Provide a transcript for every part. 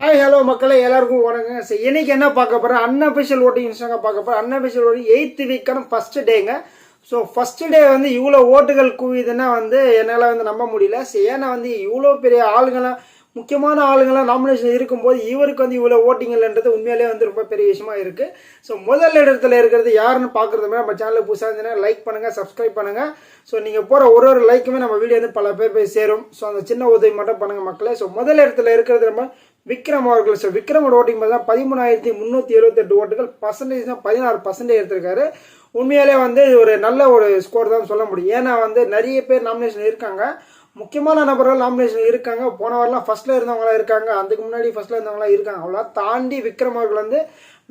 Hi hello மக்களே எல்லாருக்கும் வணக்கம் சரி இன்னைக்கு என்ன பார்க்க போகிறேன் அன்அபிஷியல் ஓட்டிங் இன்ஸ்டாங்க பார்க்க போகிறேன் அன்அபிஷியல் ஓட்டிங் எயித்து வீக்கான ஃபஸ்ட்டு டேங்க ஸோ ஃபஸ்ட்டு டே வந்து இவ்வளோ ஓட்டுகள் குவிதுன்னா வந்து என்னால் வந்து நம்ப முடியல. சரி ஏன்னா வந்து இவ்வளோ பெரிய ஆளுங்களாம் முக்கியமான ஆளுங்களாம் நாமினேஷன் இருக்கும்போது இவருக்கு வந்து இவ்வளோ ஓட்டிங்கள்ன்றது உண்மையிலே வந்து ரொம்ப பெரிய விஷயமா இருக்குது ஸோ முதல் இடத்துல இருக்கிறது யாருன்னு பார்க்குறது மாதிரி நம்ம சேனலில் புதுசாக இருந்தீங்கன்னா லைக் பண்ணுங்கள் சப்ஸ்கிரைப் பண்ணுங்கள் ஸோ நீங்கள் போகிற ஒரு ஒரு லைக்குமே நம்ம வீடியோ வந்து பல பேர் போய் சேரும். ஸோ அந்த சின்ன உதவி மட்டும் பண்ணுங்கள் மக்களே. ஸோ முதல் இடத்துல இருக்கிறது நம்ம விக்ரம் அவர்கள் ஸோ விக்ரமோட ஓட்டிங் பார்த்தா பதிமூணாயிரத்தி முந்நூற்றி எழுபத்தெட்டு ஓட்டுகள் பர்சன்டேஜ் தான் பதினாறு பர்சன்டேஜ் எடுத்திருக்காரு. உண்மையாலே வந்து இது ஒரு நல்ல ஒரு ஸ்கோர் தான் சொல்ல முடியும். ஏன்னா வந்து நிறைய பேர் நாமினேஷன் இருக்காங்க. முக்கியமான நபர்கள் நாமினேஷன் இருக்காங்க. போன வாரம்லாம் ஃபர்ஸ்ட்ல இருந்தவங்களாம் இருக்காங்க. அதுக்கு முன்னாடி ஃபர்ஸ்ட்டில் இருந்தவங்களாம் இருக்காங்க. அவ்வளோ தாண்டி விக்ரம் அவர்கள் வந்து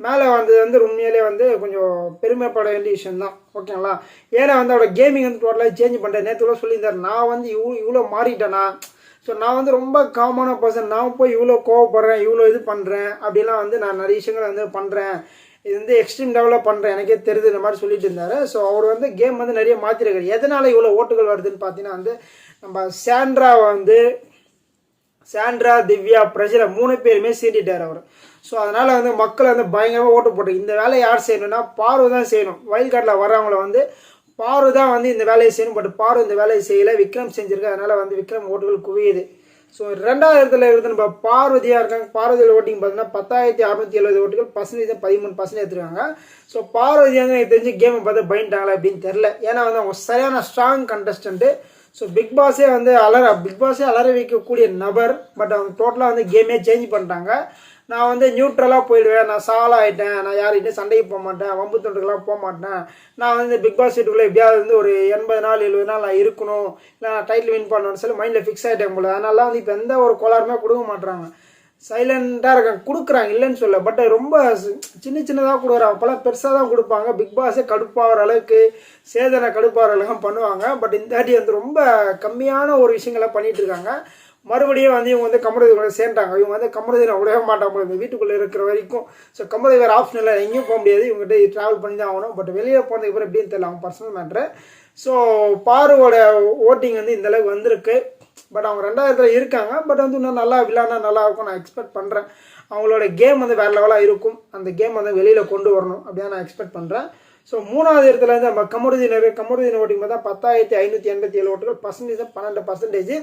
மேலே வந்தது வந்து உண்மையிலே வந்து கொஞ்சம் பெருமைப்பட வேண்டிய விஷயம் தான். ஓகேங்களா ஏன்னா வந்து அவரோட கேமிங் வந்து டோட்டலாக சேஞ்ச் பண்ணுறேன் நேற்று கூட சொல்லியிருந்தார். நான் வந்து இவ்வளோ இவ்வளோ மாறிட்டேனா? ஸோ நான் வந்து ரொம்ப காமான பர்சன் நான் போய் இவ்வளோ கோவப்படுறேன் இவ்வளோ இது பண்ணுறேன் அப்படிலாம் வந்து நான் நிறைய விஷயங்களை வந்து பண்ணுறேன் இது வந்து எக்ஸ்ட்ரீம் லெவலில் பண்ணுறேன் எனக்கே தெரியுது இந்த மாதிரி சொல்லிட்டு இருந்தார். ஸோ அவர் வந்து கேம் வந்து நிறைய மாற்றிருக்காரு எதனால் இவ்வளோ ஓட்டுகள் வருதுன்னு பார்த்தீங்கன்னா வந்து நம்ம சாண்ட்ரா வந்து சாண்ட்ரா திவ்யா பிரஜில மூணு பேருமே சீண்டிட்டார் அவர். ஸோ அதனால் வந்து மக்கள் வந்து பயங்கரமாக ஓட்டு போட்டு இந்த வேலையை யார் செய்யணும்னா பார்வை தான் செய்யணும். வயல் காட்டில் வர்றவங்கள வந்து பாரு தான் வந்து இந்த வேலையை செய்யணும் பட் பாரு இந்த வேலையை செய்யலை. விக்ரம் செஞ்சிருக்கு அதனால் வந்து விக்ரம் ஓட்டுகள் குவியுது. ஸோ ரெண்டாவது இடத்துல இருந்து நம்ம பார்வதியாக இருக்காங்க. பார்வதியில் ஓட்டிங் பார்த்தீங்கன்னா பத்தாயிரத்தி அறுநூத்தி எழுபது ஓட்டுகள் பர்சன்டேஜ் பதிமூணு பர்சன்டேஜ் எடுத்துருக்காங்க. ஸோ பார்வதி வந்து எனக்கு தெரிஞ்சு கேமை பார்த்து பயந்துட்டாங்களா அப்படின்னு தெரில ஏன்னா வந்து அவங்க சரியான ஸ்ட்ராங் கண்டஸ்டன்ட்டு ஸோ பிக் பாஸே வந்து அலற பிக் பாஸே அலற வைக்கக்கூடிய நபர் பட் அவங்க டோட்டலாக வந்து கேமே சேஞ்ச் பண்ணிட்டாங்க. நான் வந்து நியூட்ரலாக போயிடுவேன். நான் சால் ஆகிட்டேன் நான் யார்கிட்டையும் சண்டைக்கு போக மாட்டேன். வம்பு தொண்டுக்கெல்லாம் போக மாட்டேன். நான் வந்து பிக் பாஸ் வீட்டுக்குள்ளே எப்படியாவது வந்து ஒரு எண்பது நாள் எழுபது நாள் நான் இருக்கணும். இல்லை நான் டைட்டில் வின் பண்ணணும்னு சொல்லி மைண்டில் ஃபிக்ஸ் ஆகிட்டேன் போல. அதனால வந்து இப்போ எந்த ஒரு கோளாறுமே கொடுக்க மாட்டுறாங்க சைலண்ட்டாக இருக்காங்க கொடுக்குறாங்க. இல்லைன்னு சொல்ல பட் ரொம்ப சின்ன சின்னதாக கொடுக்குறாங்க. அப்போல்லாம் பெருசாக தான் கொடுப்பாங்க. பிக் பாஸே கடுப்பாகிற அளவுக்கு சேதனை கடுப்பாகிற அளவுக்கு பண்ணுவாங்க. பட் இந்த அடி வந்து ரொம்ப கம்மியான ஒரு விஷயங்களை பண்ணிகிட்டு இருக்காங்க. மறுபடியும் வந்து இவங்க வந்து கமருதி கூட சேர்ந்தாங்க இவங்க வந்து கமருதி விடவே மாட்டாங்க இந்த வீட்டுக்குள்ளே இருக்கிற வரைக்கும். ஸோ கமருதி வேறு ஆப்ஷன் இல்லை. எங்கேயும் போக முடியாது. இவங்ககிட்ட ட்ராவல் பண்ணி தான் ஆகணும். பட் வெளியே போனதுக்கு அப்புறம் எப்படின்னு தெரியல. அவங்க பர்சனல் மேட்ரு ஸோ பாருவோட ஓட்டிங் வந்து இந்தளவுக்கு வந்திருக்கு. பட் அவங்க ரெண்டாயிரத்தில் இருக்காங்க. பட் வந்து இன்னும் நல்லா விழானா நல்லா இருக்கும் நான் எக்ஸ்பெக்ட் பண்ணுறேன் அவங்களோட கேம் வந்து வேறு லெவலாக இருக்கும். அந்த கேம் வந்து வெளியில் கொண்டு வரணும் அப்படின்னு நான் எக்ஸ்பெக்ட் பண்ணுறேன் ஸோ மூணாவது இடத்துல இருந்து நம்ம கமருதீனர் கமருதீன் ஓட்டிங் பார்த்தா பத்தாயிரத்தி ஐநூற்றி எண்பத்தி ஏழு ஓட்டுகள் பர்சன்டேஜ் பன்னெண்டு பர்சன்டேஜ்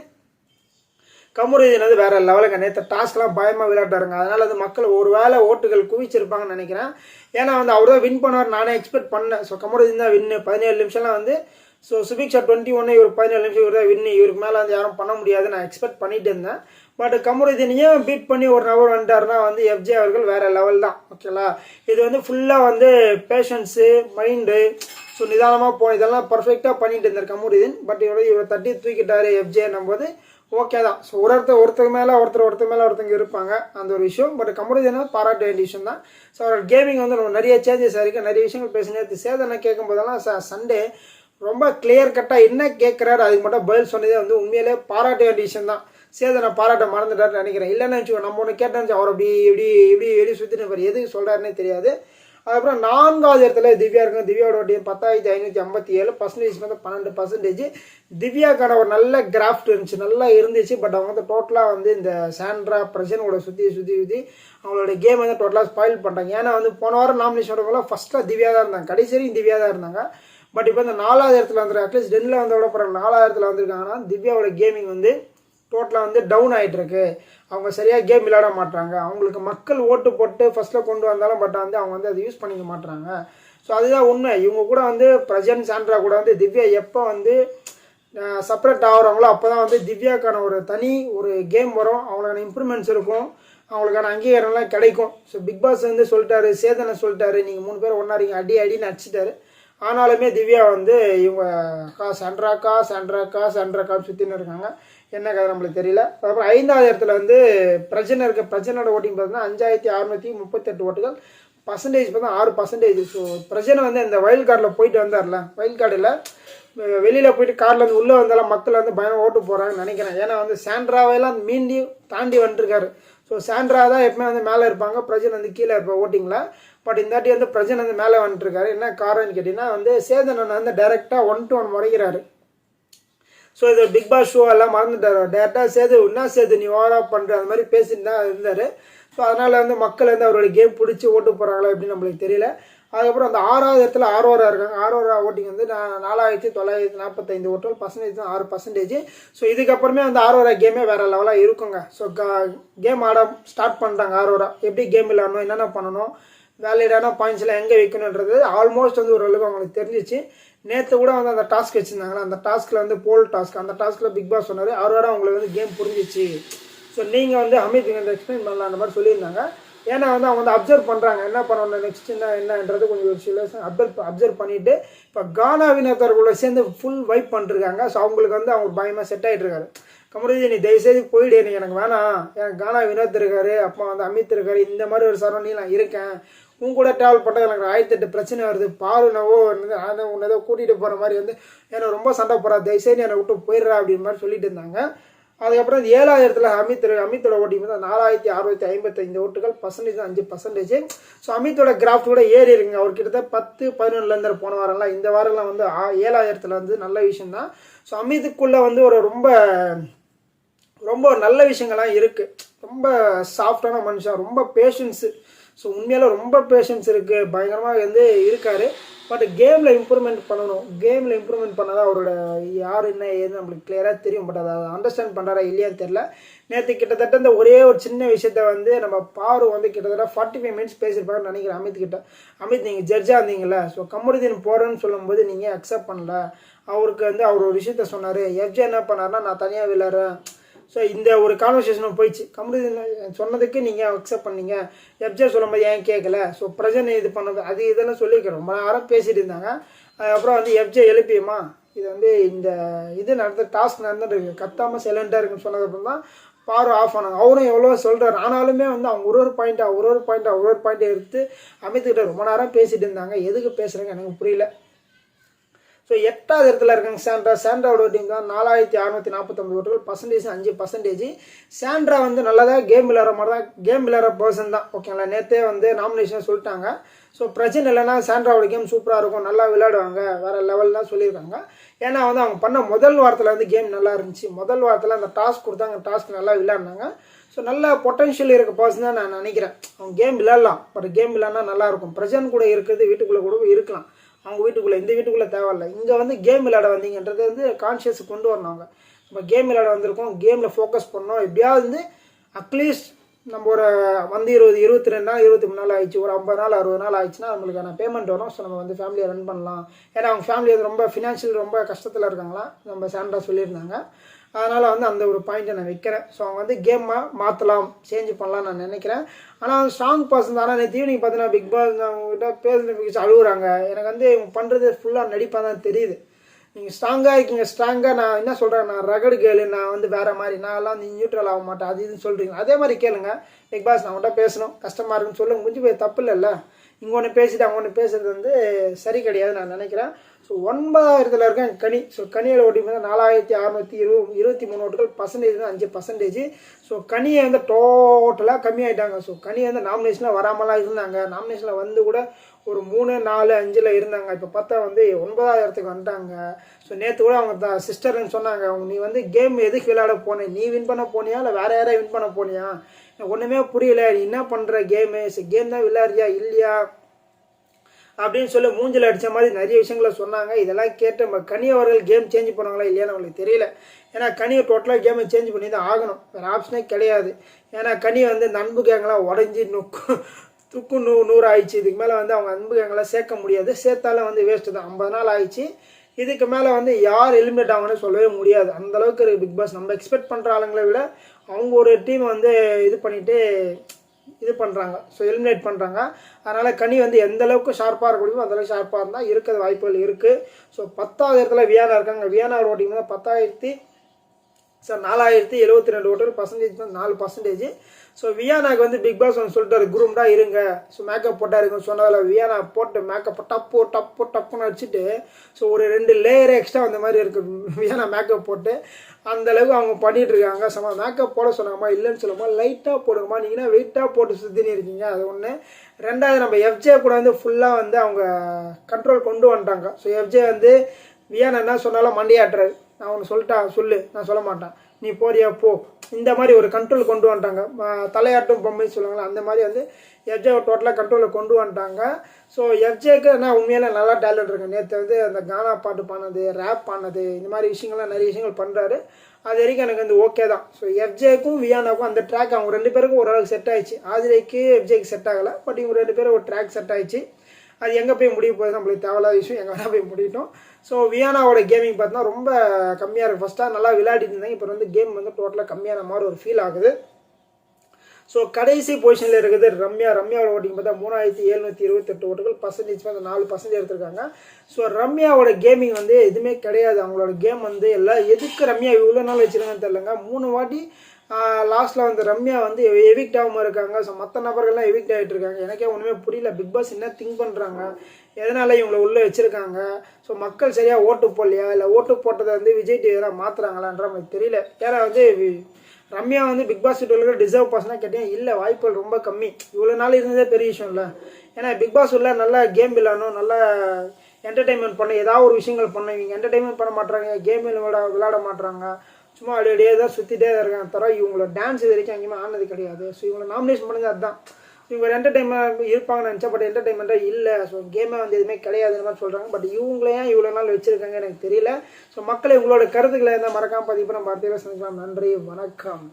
கமுருதீன் வந்து வேற லெவலுங்க நேற்று டாஸ்க்லாம் பயமாக விளையாட்டாருங்க. அதனால் அது மக்கள் ஒரு வேளை ஓட்டுகள் குவிச்சிருப்பாங்கன்னு நினைக்கிறேன். ஏன்னா வந்து அவர் தான் வின் பண்ணுவார் நானே எக்ஸ்பெக்ட் பண்ணேன். ஸோ கமருதீன் தான் வின்னு பதினேழு நிமிஷம்லாம் வந்து ஸோ சுபிக்ஷா டுவெண்ட்டி ஒன்று இவர் பதினேழு நிமிஷம் இவர் தான் வின்னு இவருக்கு மேலே வந்து யாரும் பண்ண முடியாது நான் எக்ஸ்பெக்ட் பண்ணிட்டு இருந்தேன். பட் கமருதீனையும் பீட் பண்ணி ஒரு நபர் வந்துட்டாருன்னா வந்து எஃப்ஜே அவர்கள் வேறு லெவல் தான். ஓகேங்களா இது வந்து ஃபுல்லாக வந்து பேஷன்ஸு மைண்டு ஸோ நிதானமாக போ இதெல்லாம் பர்ஃபெக்டாக பண்ணிட்டு இருந்தார் கமருதீன் பட் இவரை இவரை தட்டி தூக்கிட்டாரு எஃப்ஜேன்னும் போது ஓகே தான். ஸோ ஒரு ஒருத்தர் ஒருத்தர் மேலே ஒருத்தர் ஒருத்தர் மேலே ஒருத்தங்க இருப்பாங்க. அந்த ஒரு விஷயம் பட் கமருதீனா பாராட்ட வேண்டிய விஷயம் தான். ஸோ அவரோட கேமிங் வந்து நம்ம நிறைய சேஞ்சஸ் இருக்குது நிறைய விஷயங்கள் பேசினே சேதனை கேட்கும் போதெல்லாம் ச சண்டே ரொம்ப கிளியர் கட்டாக என்ன கேட்குறாரு அதுக்கு மட்டும் பதில் சொன்னதே வந்து உண்மையிலே பாராட்ட வேண்டிய விஷயம் தான். சேதனை பாராட்ட மறந்துட்டாருன்னு நினைக்கிறேன். இல்லைன்னு வச்சுக்கோ நம்ம ஒன்று கேட்டேன்னு அவர் அப்படி இப்படி இப்படி எப்படி சுற்றிட்டு இருப்பார். எதுக்கு சொல்கிறாருன்னே தெரியாது. அதுக்கப்புறம் நான்காவது இடத்துல திவ்யா இருக்கும் திவ்யாவோட வட்டி பத்தாயிரத்தி ஐநூற்றி ஐம்பத்தி ஏழு பர்சன்டேஜ் வந்து பன்னெண்டு பர்சன்டேஜ் திவ்யாக்கான ஒரு நல்ல கிராஃப்ட் இருந்துச்சு. நல்லா இருந்துச்சு. பட் அவங்க வந்து டோட்டலாக வந்து இந்த சாண்ட்ரா பிரசனோட சுற்றி சுற்றி சுற்றி அவங்களோட கேம் வந்து டோட்டலாக ஸ்பாயில் பண்ணிட்டாங்க. ஏன்னா வந்து போன வாரம் நாமினேஷன் ஃபஸ்ட்டாக திவ்யா தான் இருந்தாங்க. கடைசி வரைக்கும் திவ்யா தான் இருந்தாங்க. பட் இப்போ இந்த நாலாவது இடத்துல வந்துருக்காங்க அட்லீஸ்ட் டென்னில் வந்து விட போகிறாங்க நாலாவது இடத்துல வந்திருக்காங்கன்னா திவ்யாவோட கேமிங் வந்து டோட்டலாக வந்து டவுன் ஆகிட்டு இருக்கு அவங்க சரியாக கேம் விளையாட மாட்டாங்க அவங்களுக்கு மக்கள் ஓட்டு போட்டு ஃபஸ்ட்டில் கொண்டு வந்தாலும் பட் வந்து அவங்க வந்து அதை யூஸ் பண்ணிக்க மாட்டாங்க ஸோ அதுதான் உண்மை. இவங்க கூட வந்து பிரஜன் சாண்ட்ரா கூட வந்து திவ்யா எப்போ வந்து செப்பரேட் ஆகுறாங்களோ அப்போ தான் வந்து திவ்யாக்கான ஒரு தனி ஒரு கேம் வரும். அவங்களுக்கான இம்ப்ரூவ்மெண்ட்ஸ் இருக்கும். அவங்களுக்கான அங்கீகாரம்லாம் கிடைக்கும். ஸோ பிக் பாஸ் வந்து சொல்லிட்டாரு சேதனை சொல்லிட்டாரு. நீங்கள் மூணு பேர் ஒன்றா இருக்கீங்க அடி அடின்னு அடிச்சிட்டாரு. ஆனாலுமே திவ்யா வந்து இவங்க அக்கா சண்ட்ராக்கா சண்ட்ராக்கா சண்ட்ராக்கான்னு சுற்றின்னு இருக்காங்க. என்ன கதை நம்மளுக்கு தெரியல? அதுக்கப்புறம் ஐந்தாவது இடத்துல வந்து பிரச்சனை இருக்க பிரச்சனையோட ஓட்டிங் பார்த்தீங்கன்னா அஞ்சாயிரத்தி அறுநூற்றி முப்பத்தெட்டு ஓட்டுகள். பர்சன்டேஜ் பார்த்தா ஆறு பர்சன்டேஜ் ஸோ பிரச்சனை வந்து இந்த வயல் கார்டில் போயிட்டு வந்தார்ல. வயல் கார்டில் வெளியில் போயிட்டு காரில் வந்து உள்ளே வந்தாலும் மக்கள் வந்து பயம் ஓட்டு போகிறாங்கன்னு நினைக்கிறேன். ஏன்னா வந்து சாண்ட்ராவையெல்லாம் மீண்டி தாண்டி வந்துருக்காரு. ஸோ சாண்ட்ரா தான் எப்பவுமே வந்து மேலே இருப்பாங்க. பிரஜன் வந்து கீழே இருப்பார் ஓட்டிங்கில் பட் இந்த வாட்டி வந்து பிரஜன் வந்து மேலே வந்துட்டுருக்காரு. என்ன காரணம்னு கேட்டிங்கன்னா வந்து சேதனன் வந்து டைரெக்டாக ஒன் டு ஒன் முறைகிறாரு ஸோ இது பிக் பாஸ் ஷோ எல்லாம் மறந்துட்டார். டேரெக்டாக சேது என்ன சேது நீ ஓவராக பண்ணுற அந்த மாதிரி பேசிட்டு தான் இருந்தார். ஸோ அதனால் வந்து மக்கள் வந்து அவருடைய கேம் பிடிச்சி ஓட்டு போகிறாங்களா அப்படின்னு நம்மளுக்கு தெரியல. அதுக்கப்புறம் அந்த ஆறாவது இடத்துல ஆரோரா இருக்காங்க. ஆரோரா ஓட்டிங் வந்து நான் நாலாயிரத்தி தொள்ளாயிரத்தி நாற்பத்தைந்து ஓட்டுகள் பர்சன்டேஜ் தான் ஆறு பர்சன்டேஜ் ஸோ இதுக்கப்புறமே அந்த ஆரோரா கேமே வேறு லெவலாக இருக்குங்க. ஸோ கேம் ஆட ஸ்டார்ட் பண்ணிட்டாங்க ஆரோரா எப்படி கேம் விளையாடணும் என்னென்ன பண்ணணும் வேலிடான பாயிண்ட்ஸ்லாம் எங்கே வைக்கணுன்றது ஆல்மோஸ்ட் வந்து ஓரளவுக்கு அவங்களுக்கு தெரிஞ்சிச்சு. நேற்று கூட வந்து அந்த டாஸ்க் வச்சுருந்தாங்கன்னா அந்த டாஸ்க்கில் வந்து போல் டாஸ்க் அந்த டாஸ்க்கில் பிக் பாஸ் சொன்னார். அவரோட அவங்களுக்கு வந்து கேம் புரிஞ்சிச்சு. ஸோ நீங்கள் வந்து அமித் வந்து எக்ஸ்பிளைன் பண்ணலாம் அந்த மாதிரி சொல்லியிருந்தாங்க. ஏன்னா வந்து அவங்க வந்து அப்சர்வ் பண்ணுறாங்க என்ன பண்ணணும் நெக்ஸ்ட் என்ன என்னன்றது கொஞ்சம் ஒரு சில அப்சர்வ் அப்சர்வ் பண்ணிவிட்டு இப்போ கானா வினோத்தர்களோட சேர்ந்து ஃபுல் வைப் பண்ணிருக்காங்க ஸோ அவங்களுக்கு வந்து அவங்க பயமாக செட் ஆகிட்டு இருக்காரு. கமருதி நீ தயவுசெய்து போயிடு நீ எனக்கு வேணாம். எனக்கு கானா வினோத் இருக்காரு அப்பா வந்து அமித் இருக்காரு இந்த மாதிரி ஒரு சரௌண்டிங் நான் இருக்கேன். உன் கூட ட்ராவல் பண்ணுறது எனக்கு ஆயிரத்தெட்டு பிரச்சனை வருது. பாருனவோ நான் உன்னை ஏதோ கூட்டிகிட்டு போகிற மாதிரி வந்து என்னை ரொம்ப சண்டை போகிறா தயவுசெய்து என்னை விட்டு போயிடுறா அப்படின்னு மாதிரி சொல்லிட்டு இருந்தாங்க. அதுக்கப்புறம் இந்த ஏழாயிரத்தில் அமித் அமித்தோட ஓட்டிங் வந்து நாலாயிரத்தி அறுபத்தி ஐம்பத்தைந்து ஓட்டுகள் பர்சன்டேஜ் அஞ்சு பர்சன்டேஜ் ஸோ அமித்தோட கிராஃப்ட் கூட ஏறி இருக்குங்க. அவர் கிட்டத்தட்ட பத்து பதினொன்றுலேருந்து போன வாரம்லாம் இந்த வாரம்லாம் வந்து ஆ- ஏழாயிரத்தில் வந்து நல்ல விஷயம் தான் ஸோ அமித்துக்குள்ளே வந்து ஒரு ரொம்ப ரொம்ப நல்ல விஷயங்கள்லாம் இருக்குது ரொம்ப சாஃப்டான மனுஷன் ரொம்ப பேஷன்ஸு ஸோ உண்மையால ரொம்ப பேஷன்ஸ் இருக்குது பயங்கரமாக வந்து இருக்கார். பட் கேமில் இம்ப்ரூவ்மெண்ட் பண்ணணும். கேமில் இம்ப்ரூவ்மெண்ட் பண்ணால் தான் அவரோட யார் என்ன ஏது நம்மளுக்கு கிளியராக தெரியும். பட் அதை அண்டர்ஸ்டாண்ட் பண்ணுறாரா இல்லையான்னு தெரில நேற்று கிட்டத்தட்ட இந்த ஒரே ஒரு சின்ன விஷயத்த வந்து நம்ம பாரு வந்து கிட்டத்தட்ட ஃபார்ட்டி ஃபைவ் மினிட்ஸ் பேசியிருப்பாங்கன்னு நினைக்கிறேன் அமித் கிட்ட. அமித் நீங்கள் ஜட்ஜாக இருந்தீங்கல்ல? ஸோ கம்முடிதீன் போகிறேன்னு சொல்லும்போது நீங்கள் அக்செப்ட் பண்ணல? அவருக்கு வந்து அவர் ஒரு விஷயத்த சொன்னார். எஃப்ஜே என்ன பண்ணாருன்னா நான் தனியாக விளையாடுறேன். ஸோ இந்த ஒரு கான்வர்சேஷனும் போயிடுச்சு. கம்முடிதீன் சொன்னதுக்கு நீங்கள் அக்செப்ட் பண்ணீங்க. எஃப்ஜே சொல்லும்போது ஏன் கேட்கல ஸோ பிரஜனை இது பண்ணது அது இதெல்லாம் சொல்லிக்கிறோம் ரொம்ப நேரம் பேசிட்டு இருந்தாங்க. அதுக்கப்புறம் வந்து எஃப்ஜே எழுப்பியம்மா இது வந்து இந்த இது நடந்த டாஸ்க் நடந்துட்டு கத்தாமல் சைலண்டாக இருக்குன்னு சொன்னதுக்கப்புறம் தான் பாரு ஆஃப் ஆனாங்க. அவரும் எவ்வளோ சொல்கிறார் ஆனாலுமே வந்து அவங்க ஒரு ஒரு பாயிண்ட்டாக ஒரு ஒரு பாயிண்ட்டாக ஒரு ஒரு பாயிண்ட்டை எடுத்து அமித்துக்கிட்ட ரொம்ப நேரம் பேசிட்டு இருந்தாங்க. எதுக்கு பேசுகிறேங்க எனக்கு புரியல. ஸோ எட்டாவது இடத்துல இருக்காங்க சாண்ட்ரா. சாண்ட்ராவோட டீம் தான் நாலாயிரத்தி அறநூற்றி நாற்பத்தொம்பது ஓட்டுகள் பர்சன்டேஜ் அஞ்சு பர்சன்டேஜ் சாண்ட்ரா வந்து நல்லதாக கேம் விளையாடுற மாதிரி தான் கேம் விளையாடுற பர்சன் தான். ஓகேங்களா நேற்றே வந்து நாமினேஷன் சொல்லிட்டாங்க. ஸோ பிரச்சனை இல்லைன்னா சாண்ட்ராவோட கேம் சூப்பராக இருக்கும் நல்லா விளையாடுவாங்க. வேறு லெவல் தான் சொல்லியிருக்காங்க. ஏன்னா வந்து அவங்க பண்ண முதல் வாரத்தில் வந்து கேம் நல்லா இருந்துச்சு. முதல் வாரத்தில் அந்த டாஸ்க் கொடுத்தாங்க. டாஸ்க் நல்லா விளையாடினாங்க. ஸோ நல்ல பொட்டன்ஷியல் இருக்க பர்சன் தான் நான் நினைக்கிறேன். அவங்க கேம் விளையாடலாம். பட் கேம் விளையாடினா நல்லா இருக்கும். பிரஜன் கூட இருக்கிறது வீட்டுக்குள்ளே கூட இருக்கலாம். அவங்க வீட்டுக்குள்ளே இந்த வீட்டுக்குள்ளே தேவையில்ல. இங்கே வந்து கேம் விளையாட வந்தீங்கன்றது வந்து கான்ஷியஸ் கொண்டு வரணும் அவங்க. நம்ம கேம் விளையாட வந்திருக்கோம் கேமில் ஃபோக்கஸ் பண்ணோம். எப்படியாவது வந்து அட்லீஸ்ட் நம்ம ஒரு வந்து இருபது இருபத்தி ரெண்டு நாள் இருபத்தி மூணு நாள் ஆயிடுச்சு. ஒரு ஐம்பது நாள் அறுபது நாள் ஆயிடுச்சுன்னா நம்மளுக்கான பேமெண்ட் வரும். ஸோ நம்ம வந்து ஃபேமிலியை ரன் பண்ணலாம். ஏன்னா அவங்க ஃபேமிலி வந்து ரொம்ப ஃபினான்ஷியல் ரொம்ப கஷ்டத்தில் இருக்காங்களாம் நம்ம சாண்டா சொல்லியிருந்தாங்க. அதனால் வந்து அந்த ஒரு பாயிண்ட்டை நான் வைக்கிறேன். ஸோ அவங்க வந்து கேம்மாக மாற்றலாம் சேஞ்ச் பண்ணலாம் நான் நினைக்கிறேன். ஆனால் ஸ்ட்ராங் பர்சன் ஆனால் நேற்று ஈவினிங் பார்த்தீங்கன்னா பிக் பாஸ் அவங்ககிட்ட பேசுன அழுகுறாங்க. எனக்கு வந்து இவங்க பண்ணுறது ஃபுல்லாக நடிப்பாக தான் தெரியுது. நீங்கள் ஸ்ட்ராங்காக இருக்கீங்க ஸ்ட்ராங்காக நான் என்ன சொல்கிறேன் நான் ரகடு கேளு நான் வந்து வேறு மாதிரி நான்லாம் வந்து நியூட்ரல் ஆக மாட்டேன். அது இதுன்னு சொல்கிறீங்க அதே மாதிரி கேளுங்க. பிக் பாஸ் நான் உங்கள்கிட்ட பேசணும். கஷ்டமாக இருக்குன்னு சொல்லுங்க முடிஞ்சு போய் தப்பு இல்லைல்ல. இங்கே ஒன்று பேசிட்டு அவங்க ஒன்று பேசுறது வந்து சரி கிடையாது நான் நினைக்கிறேன். ஸோ ஒன்பதாயிரத்தில் இருக்கேன் கனி. ஸோ கனியில் ஓட்டி வந்து நாலாயிரத்தி அறநூற்றி இருபது இருபத்தி மூணு ஓட்டுகள் பர்சன்டேஜ் தான் அஞ்சு பர்சன்டேஜ் ஸோ கனியை வந்து டோட்டலாக கம்மியாயிட்டாங்க. ஸோ கனி வந்து நாமினேஷனில் வராமலாம் இருந்தாங்க. நாமினேஷனில் வந்து கூட ஒரு மூணு நாலு அஞ்சில் இருந்தாங்க. இப்போ பார்த்தா வந்து ஒன்பதாயிரத்துக்கு வந்துட்டாங்க. ஸோ நேற்று கூட அவங்க த சிஸ்டர்னு சொன்னாங்க. அவங்க நீ வந்து கேம் எதுக்கு விளையாட போனேன் நீ வின் பண்ண போனியா? இல்லை வேறு யாரையும் வின் பண்ண போனியா? எனக்கு ஒன்றுமே புரியல. நீ என்ன பண்ணுற கேமு கேம் தான் விளையாடுறியா? இல்லையா? அப்படின்னு சொல்லி மூஞ்சில் அடித்த மாதிரி நிறைய விஷயங்களை சொன்னாங்க. இதெல்லாம் கேட்டு நம்ம கனி அவர்கள் கேம் சேஞ்ச் பண்ணாங்களா இல்லையான்னு அவங்களுக்கு தெரியல. ஏன்னா கனியை டோட்டலாக கேமை சேஞ்ச் பண்ணி தான் ஆகணும். வேறு ஆப்ஷனே கிடையாது. ஏன்னா கனி வந்து இந்த அன்பு கேங்கெல்லாம் உடஞ்சி நுக்கு துக்கு நூ நூறு ஆயிடுச்சு இதுக்கு மேலே வந்து அவங்க அன்பு கேங்கெல்லாம் சேர்க்க முடியாது. சேர்த்தாலும் வந்து வேஸ்ட்டு தான். ஐம்பது நாள் ஆயிடுச்சு. இதுக்கு மேலே வந்து யார் எலிமினேட் ஆகணும்னு சொல்லவே முடியாது. அந்த அளவுக்கு இருக்குது பிக் பாஸ் நம்ம எக்ஸ்பெக்ட் பண்ணுற ஆளுங்களை விட அவங்க ஒரு டீம் வந்து இது பண்ணிவிட்டு இது பண்ணுறாங்க ஸோ எலிமினேட் பண்ணுறாங்க அதனால் கனி வந்து எந்த அளவுக்கு ஷார்ப்பாக இருக்க முடியுமோ ஷார்ப்பாக இருந்தால் இருக்கிற வாய்ப்புகள் இருக்குது ஸோ பத்தாவது இடத்துல வியானா இருக்காங்க. வியானா ஓட்டிங் பத்தாயிரத்தி சார் நாலாயிரத்தி எழுபத்தி ரெண்டு ஓட்டர் பர்சன்டேஜ் தான் நாலு பர்சன்டேஜ் ஸோ வியானாக்கு வந்து பிக் பாஸ் ஒன்று சொல்லிட்டாரு குரூம்டா இருங்க. ஸோ மேக்கப் போட்டாருங்க சொன்னதில் வியானா போட்டு மேக்கப் டப்பு டப்பு டப்புன்னு அடிச்சுட்டு ஸோ ஒரு ரெண்டு லேயர் எக்ஸ்ட்ரா அந்த மாதிரி இருக்குது வியானா மேக்கப் போட்டு. அந்தளவு அவங்க பண்ணிகிட்ருக்காங்க இருக்காங்க சம மேக்கப் போட சொன்னாங்கம்மா இல்லைன்னு சொல்லுமா லைட்டாக போடுங்கம்மா நீங்கன்னா வெயிட்டாக போட்டு சுற்றினு இருக்கீங்க? அது ஒன்று ரெண்டாவது நம்ம எஃப்ஜே கூட வந்து ஃபுல்லாக வந்து அவங்க கண்ட்ரோல் கொண்டு வந்துட்டாங்க. ஸோ எஃப்ஜே வந்து வியான் என்ன சொன்னாலும் மண்டியாட்டுறாரு. நான் ஒன்று சொல்லிட்டா சொல்லு. நான் சொல்ல மாட்டேன். நீ போறியா? போ. இந்த மாதிரி ஒரு கண்ட்ரோல் கொண்டு வந்துட்டாங்க. தலையாட்டும் பொம்மைன்னு சொல்லுவாங்களா அந்த மாதிரி வந்து எஃப்ஜே டோட்டலாக கண்ட்ரோலில் கொண்டு வந்துட்டாங்க. ஸோ எஃப்ஜேக்கு நான் உண்மையில நல்லா டேலண்ட் இருக்கு நேற்று வந்து அந்த கானா பாட்டு பாடினது ரேப் பாடினது இந்த மாதிரி விஷயங்கள்லாம் நிறைய விஷயங்கள் பண்ணுறாரு அது வரைக்கும் எனக்கு வந்து ஓகே தான். ஸோ எஃப்ஜேக்கும் வியானாக்கும் அந்த ட்ராக் அவங்க ரெண்டு பேருக்கும் ஓரளவுக்கு செட் ஆயிடுச்சு. ஆதிரைக்கு எஃப்ஜேக்கு செட் ஆகலை. பட் இவங்க ரெண்டு பேரும் ஒரு ட்ராக் செட் ஆயிடுச்சு. அது எங்கே போய் முடிய போகுது நம்மளுக்கு தேவையில்லாத விஷயம் எங்கே வேணால் போய் முடியட்டும். ஸோ வியானாவோட கேமிங் பார்த்தோன்னா ரொம்ப கம்மியாக இருக்குது ஃபஸ்ட்டாக நல்லா விளையாடிட்டு இருந்தாங்க இப்போ வந்து கேம் வந்து டோட்டலாக கம்மியான மாதிரி ஒரு ஃபீல் ஆகுது. ஸோ கடைசி பொசிஷனில் இருக்குது ரம்யா. ரம்யாவோட ஓட்டிங் பார்த்தா மூணாயிரத்தி எழுநூற்றி இருபத்தெட்டு ஓட்டுகள் பர்சன்டேஜ் வந்து நாலு பர்சன்டேஜ் எடுத்திருக்காங்க. ஸோ ரம்யாவோட கேமிங் வந்து எதுவுமே கிடையாது. அவங்களோட கேம் வந்து எல்லாம் எதுக்கு ரம்யா இவ்வளோ நாள் வச்சிருக்காங்கன்னு தெரிலங்க மூணு வாட்டி லாஸ்ட்டில் வந்து ரம்யா வந்து எவிக்ட் ஆகாமல் இருக்காங்க. ஸோ மற்ற நபர்கள்லாம் எவிக்ட் ஆகிட்டு இருக்காங்க. எனக்கே ஒன்றுமே புரியல. பிக் பாஸ் என்ன திங்க் பண்ணுறாங்க எதனால இவங்களை உள்ளே வச்சுருக்காங்க? ஸோ மக்கள் சரியாக ஓட்டு போடலையா? இல்லை ஓட்டு போட்டதை வந்து விஜய் டிவி எதனா மாற்றுறாங்களான்ற மாதிரி தெரியல. ஏன்னா வந்து ரம்யா வந்து பிக் பாஸ் வீட்டில் டிசர்வ் பர்சனாக கேட்டேன் இல்லை வாய்ப்புகள் ரொம்ப கம்மி. இவ்வளோ நாள் இருந்ததே பெரிய விஷயம் இல்லை. ஏன்னா பிக் பாஸ் உள்ள நல்லா கேம் விளாடணும் நல்லா என்டர்டைன்மெண்ட் பண்ண ஏதாவது ஒரு விஷயங்கள் பண்ண இவங்க என்டர்டைன்மெண்ட் பண்ண மாட்டாங்க கேம் விளையாட விளாட மாட்டுறாங்க சும்மா அப்படியே அப்படியே தான் சுற்றிட்டே தான் இருக்காங்க. தவிர இவங்களோட டான்ஸ் இது வரைக்கும் எங்கேயுமே ஆனது கிடையாது. ஸோ இவங்களை நாமினேஷன் பண்ணது அதுதான் இவங்க என்டர்டைன்மெண்ட் இருப்பாங்கன்னு நினச்சா பட் என்டர்டைன்மெண்ட்டாக இல்லை. ஸோ கேமே வந்து எதுவுமே கிடையாதுன்னு மாதிரி சொல்கிறாங்க பட் இவங்களையும் இவ்வளோ நாள் வச்சுருக்காங்க எனக்கு தெரியல. ஸோ மக்களை உங்களோட கருத்துக்களை இருந்தால் மறக்காமல் பதிவு நம்ம அடுத்த சந்திக்கலாம் நன்றி வணக்கம்.